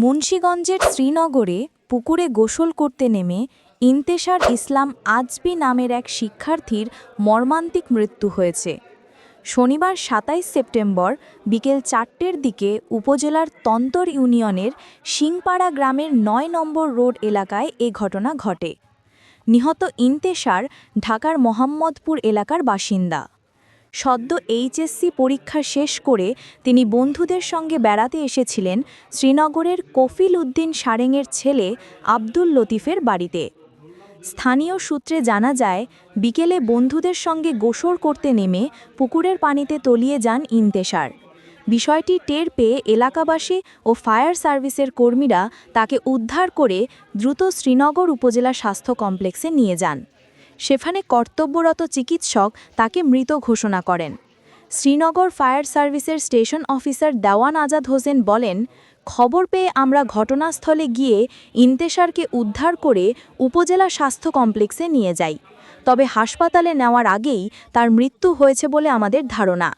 মুন্সীগঞ্জের শ্রীনগরে পুকুরে গোসল করতে নেমে ইন্তেশার ইসলাম আজবি নামের এক শিক্ষার্থীর মর্মান্তিক মৃত্যু হয়েছে। শনিবার সাতাইশ সেপ্টেম্বর বিকেল চারটের দিকে উপজেলার তন্তর ইউনিয়নের সিংপাড়া গ্রামের নয় নম্বর রোড এলাকায় এ ঘটনা ঘটে। নিহত ইন্তেশার ঢাকার মোহাম্মদপুর এলাকার বাসিন্দা। সদ্য এইচএসসি পরীক্ষা শেষ করে তিনি বন্ধুদের সঙ্গে বেড়াতে এসেছিলেন শ্রীনগরের কফিল উদ্দিন সারেংয়ের ছেলে আব্দুল লতিফের বাড়িতে। স্থানীয় সূত্রে জানা যায়, বিকেলে বন্ধুদের সঙ্গে গোসর করতে নেমে পুকুরের পানিতে তলিয়ে যান ইন্তেশার। বিষয়টি টের পেয়ে এলাকাবাসী ও ফায়ার সার্ভিসের কর্মীরা তাকে উদ্ধার করে দ্রুত শ্রীনগর উপজেলা স্বাস্থ্য কমপ্লেক্সে নিয়ে যান। সেখানে কর্তব্যরত চিকিৎসক তাকে মৃত ঘোষণা করেন। শ্রীনগর ফায়ার সার্ভিসের স্টেশন অফিসার দেওয়ান আজাদ হোসেন বলেন, খবর পেয়ে আমরা ঘটনাস্থলে গিয়ে ইন্তেশারকে উদ্ধার করে উপজেলা স্বাস্থ্য কমপ্লেক্সে নিয়ে যাই। তবে হাসপাতালে নেওয়ার আগেই তার মৃত্যু হয়েছে বলে আমাদের ধারণা।